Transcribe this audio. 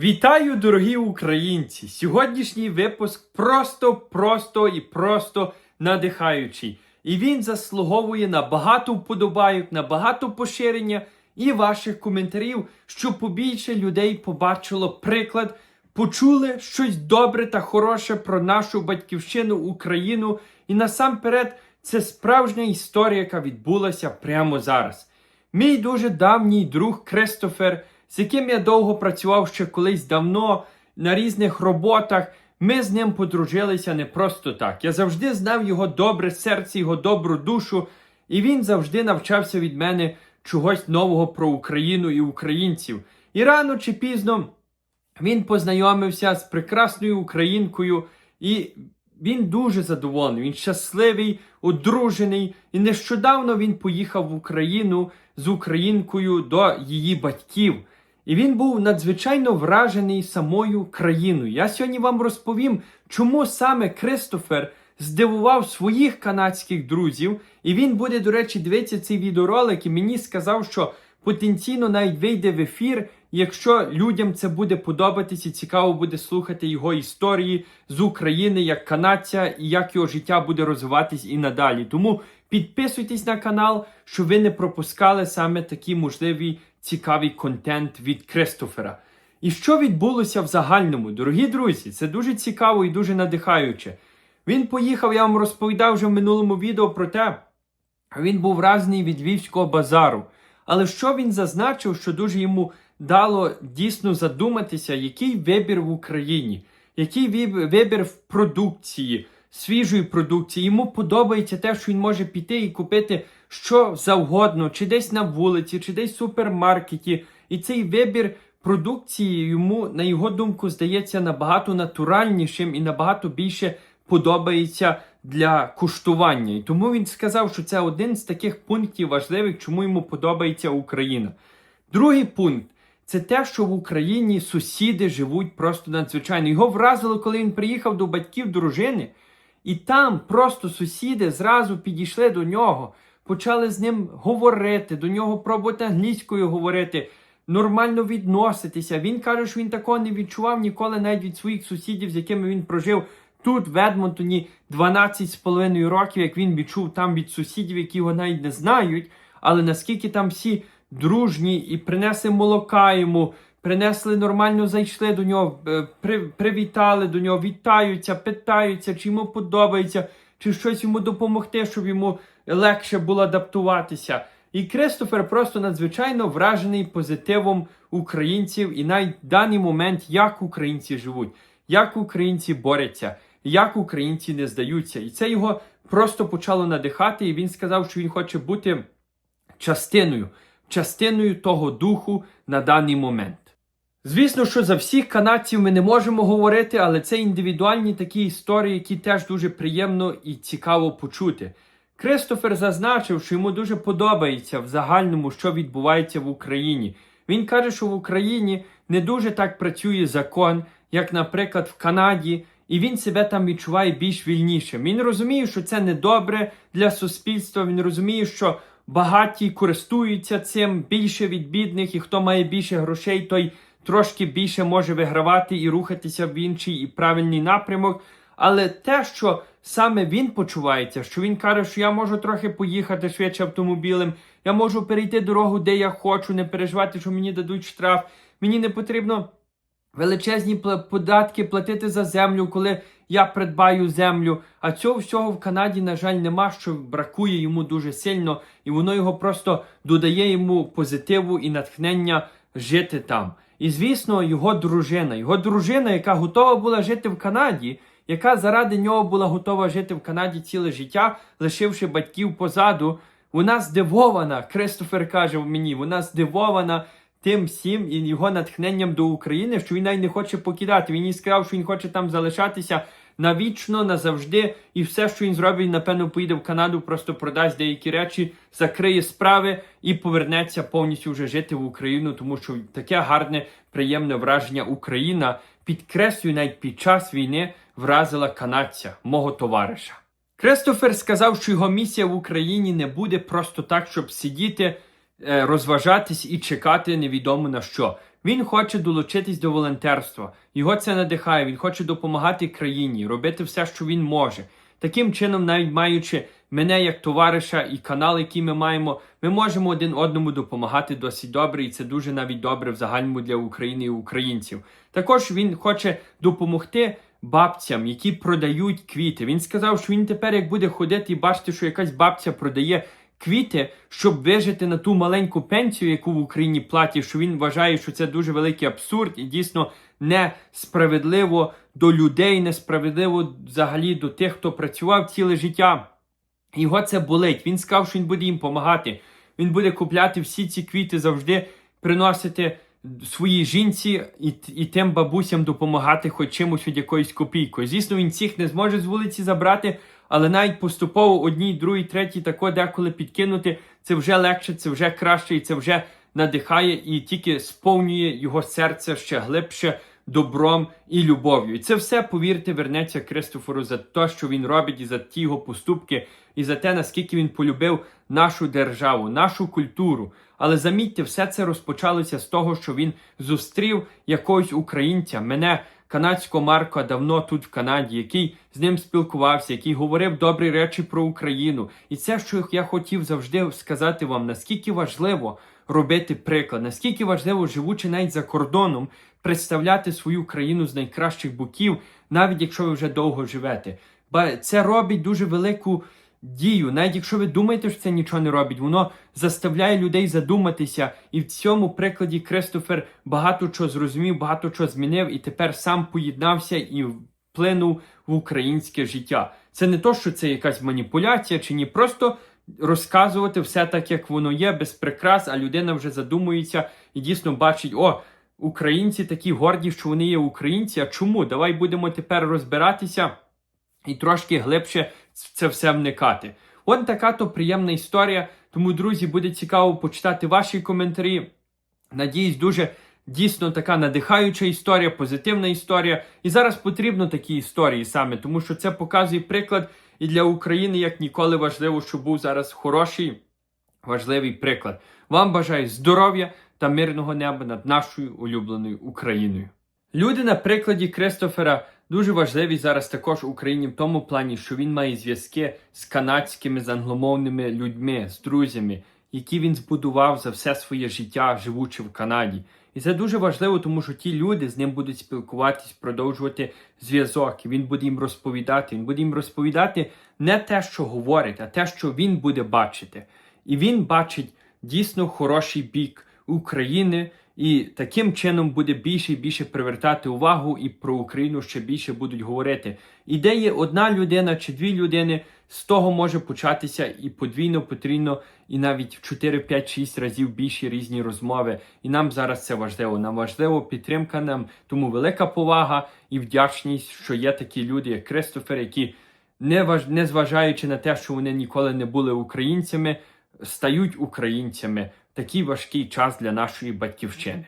Вітаю, дорогі українці! Сьогоднішній випуск просто, просто і просто надихаючий. І він заслуговує на багато вподобайок, на багато поширення і ваших коментарів, щоб побільше людей побачило приклад, почули щось добре та хороше про нашу батьківщину Україну. І насамперед, це справжня історія, яка відбулася прямо зараз. Мій дуже давній друг Кристофер, з яким я довго працював ще колись давно на різних роботах. Ми з ним подружилися не просто так. Я завжди знав його добре серце, його добру душу, і він завжди навчався від мене чогось нового про Україну і українців. І рано чи пізно він познайомився з прекрасною українкою, і він дуже задоволений. Він щасливий, одружений. І нещодавно він поїхав в Україну з українкою до її батьків. І він був надзвичайно вражений самою країною. Я сьогодні вам розповім, чому саме Кристофер здивував своїх канадських друзів. І він буде, до речі, дивитися цей відеоролик і мені сказав, що потенційно навіть вийде в ефір, якщо людям це буде подобатись і цікаво буде слухати його історії з України як канадця і як його життя буде розвиватись і надалі. Тому підписуйтесь на канал, щоб ви не пропускали саме такий можливий цікавий контент від Кристофера. І що відбулося в загальному, дорогі друзі, це дуже цікаво і дуже надихаюче. Він поїхав, я вам розповідав вже в минулому відео про те, він був вражений від Львівського базару. Але що він зазначив, що дуже йому дало дійсно задуматися, який вибір в Україні, який вибір в продукції, свіжої продукції. Йому подобається те, що він може піти і купити що завгодно, чи десь на вулиці, чи десь в супермаркеті. І цей вибір продукції йому, на його думку, здається набагато натуральнішим і набагато більше подобається для куштування. І тому він сказав, що це один з таких пунктів важливих, чому йому подобається Україна. Другий пункт це те, що в Україні сусіди живуть просто надзвичайно. Його вразило, коли він приїхав до батьків дружини, і там просто сусіди зразу підійшли до нього, почали з ним говорити, до нього пробувати англійською говорити, нормально відноситися. Він каже, що він такого не відчував ніколи навіть від своїх сусідів, з якими він прожив тут, в Едмонтоні, 12,5 років, як він відчув там від сусідів, які його навіть не знають. Але наскільки там всі дружні і принесли молока йому, принесли нормально, зайшли до нього, е, при, привітали до нього, вітаються, питаються, чи йому подобається, чи щось йому допомогти, щоб йому легше було адаптуватися. І Кристофер просто надзвичайно вражений позитивом українців і в даний момент, як українці живуть, як українці борються, як українці не здаються. І це його просто почало надихати. І він сказав, що він хоче бути частиною, частиною того духу на даний момент. Звісно, що за всіх канадців ми не можемо говорити, але це індивідуальні такі історії, які теж дуже приємно і цікаво почути. Кристофер зазначив, що йому дуже подобається в загальному, що відбувається в Україні. Він каже, що в Україні не дуже так працює закон, як, наприклад, в Канаді, і він себе там відчуває більш вільнішим. Він розуміє, що це не добре для суспільства. Він розуміє, що багаті користуються цим більше від бідних, і хто має більше грошей, той трошки більше може вигравати і рухатися в інший і правильний напрямок. Але те, що саме він почувається, що він каже, що я можу трохи поїхати швидше автомобілем, я можу перейти дорогу, де я хочу, не переживати, що мені дадуть штраф. Мені не потрібно величезні податки платити за землю, коли я придбаю землю. А цього всього в Канаді, на жаль, нема, що бракує йому дуже сильно, і воно його просто додає йому позитиву і натхнення жити там. І звісно, його дружина, його дружина, яка готова була жити в Канаді, яка заради нього була готова жити в Канаді ціле життя, лишивши батьків позаду. Вона здивована, Кристофер каже мені, вона здивована тим всім і його натхненням до України, що він навіть не хоче покидати. Він їй сказав, що він хоче там залишатися навічно, назавжди, і все, що він зробить, напевно, поїде в Канаду, просто продасть деякі речі, закриє справи і повернеться повністю вже жити в Україну, тому що таке гарне, приємне враження Україна підкреслюю, навіть під час війни вразила канадця, мого товариша. Кристофер сказав, що його місія в Україні не буде просто так, щоб сидіти розважатись і чекати невідомо на що. Він хоче долучитись до волонтерства. Його це надихає. Він хоче допомагати країні, робити все, що він може. Таким чином, навіть маючи мене як товариша і канал, який ми маємо, ми можемо один одному допомагати досить добре, і це дуже навіть добре в загальному для України і українців. Також він хоче допомогти бабцям, які продають квіти. Він сказав, що він тепер, як буде ходити і бачити, що якась бабця продає квіти, щоб вижити на ту маленьку пенсію, яку в Україні платять, що він вважає, що це дуже великий абсурд і дійсно несправедливо до людей, несправедливо взагалі до тих, хто працював ціле життя. Його це болить. Він сказав, що він буде їм допомагати. Він буде купляти всі ці квіти, завжди приносити своїй жінці і, і тим бабусям допомагати хоч чимось від якоїсь копійкою. Звісно, він всіх не зможе з вулиці забрати, але навіть поступово одній, другій, третій, тако деколи підкинути, це вже легше, це вже краще, і це вже надихає і тільки сповнює його серце ще глибше добром і любов'ю. І це все, повірте, вернеться Кристофору за те, що він робить, і за ті його поступки, і за те, наскільки він полюбив нашу державу, нашу культуру. Але замітьте, все це розпочалося з того, що він зустрів якогось українця, мене, канадського Марка, давно тут в Канаді, який з ним спілкувався, який говорив добрі речі про Україну. І це, що я хотів завжди сказати вам, наскільки важливо робити приклад, наскільки важливо, живучи навіть за кордоном, представляти свою країну з найкращих боків, навіть якщо ви вже довго живете. Це робить дуже велику дію. Навіть якщо ви думаєте, що це нічого не робить, воно заставляє людей задуматися. І в цьому прикладі Кристофер багато чого зрозумів, багато чого змінив, і тепер сам поєднався і вплинув в українське життя. Це не то, що це якась маніпуляція чи ні, просто розказувати все так, як воно є, без прикрас, а людина вже задумується і дійсно бачить, о. Українці такі горді, що вони є українці. А чому? Давай будемо тепер розбиратися і трошки глибше в це все вникати. От така то приємна історія. Тому, друзі, буде цікаво почитати ваші коментарі. Надіюсь, дуже дійсно така надихаюча історія, позитивна історія. І зараз потрібно такі історії саме, тому що це показує приклад і для України як ніколи важливо, щоб був зараз хороший, важливий приклад. Вам бажаю здоров'я та мирного неба над нашою улюбленою Україною. Люди на прикладі Кристофера дуже важливі зараз також Україні в тому плані, що він має зв'язки з канадськими з англомовними людьми, з друзями, які він збудував за все своє життя, живучи в Канаді. І це дуже важливо, тому що ті люди з ним будуть спілкуватись, продовжувати зв'язок. Він буде їм розповідати. Він буде їм розповідати не те, що говорить, а те, що він буде бачити. І він бачить дійсно хороший бік України, і таким чином буде більше і більше привертати увагу, і про Україну ще більше будуть говорити. І де є одна людина чи дві людини, з того може початися і подвійно, потрійно, і навіть в 4, 5, 6 разів більші різні розмови. І нам зараз це важливо. Нам важливо підтримка нам, тому велика повага і вдячність, що є такі люди, як Кристофер, які не важ... не зважаючи на те, що вони ніколи не були українцями, стають українцями такий важкий час для нашої батьківщини.